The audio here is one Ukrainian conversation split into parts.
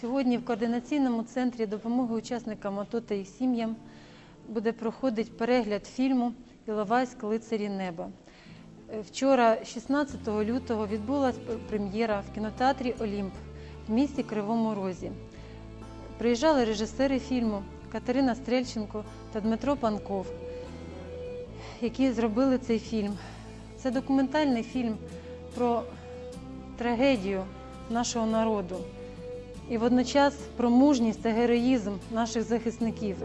Сьогодні в координаційному центрі допомоги учасникам АТО та їх сім'ям буде проходити перегляд фільму Іловайськ лицарі неба. Е, Вчора, 16 лютого, відбулася прем'єра в кінотеатрі Олімп в місті Кривому Розі. Приїжджали режисери фільму Катерина Стрельченко та Дмитро Панков, які зробили цей фільм. Це документальний фільм про трагедію нашого народу і водночас про мужність та героїзм наших захисників,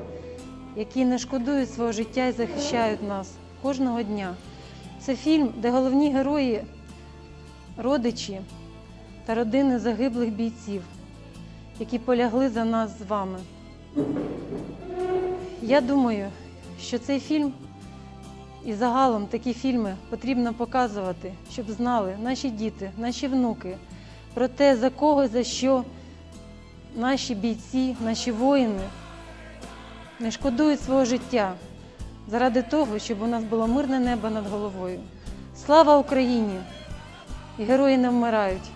які не шкодують свого життя і захищають нас кожного дня. Це фільм, де головні герої родичі та родини загиблих бійців, які полягли за нас з вами. Я думаю, що цей фільм і загалом такі фільми потрібно показувати, щоб знали наші діти, наші внуки про те, за кого, за що наші бійці, наші воїни не шкодують свого життя заради того, щоб у нас було мирне небо над головою. Слава Україні! І герої не вмирають.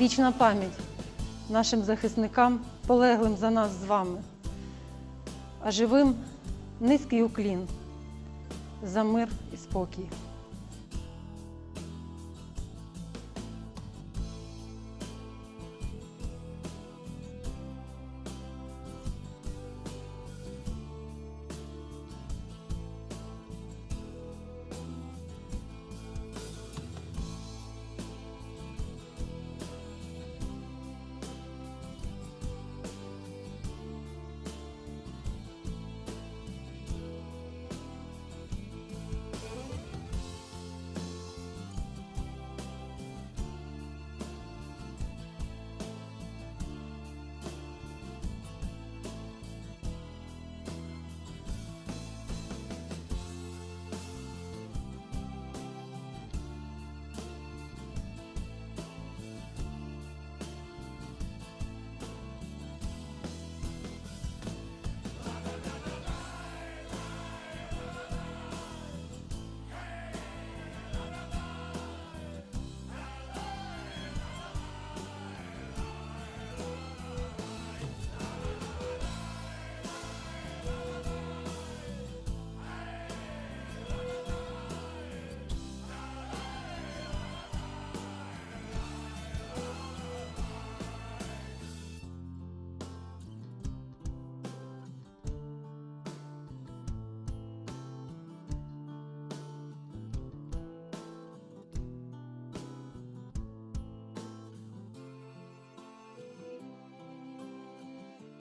Вічна пам'ять нашим захисникам, полеглим за нас з вами, а живим низький уклін за мир і спокій.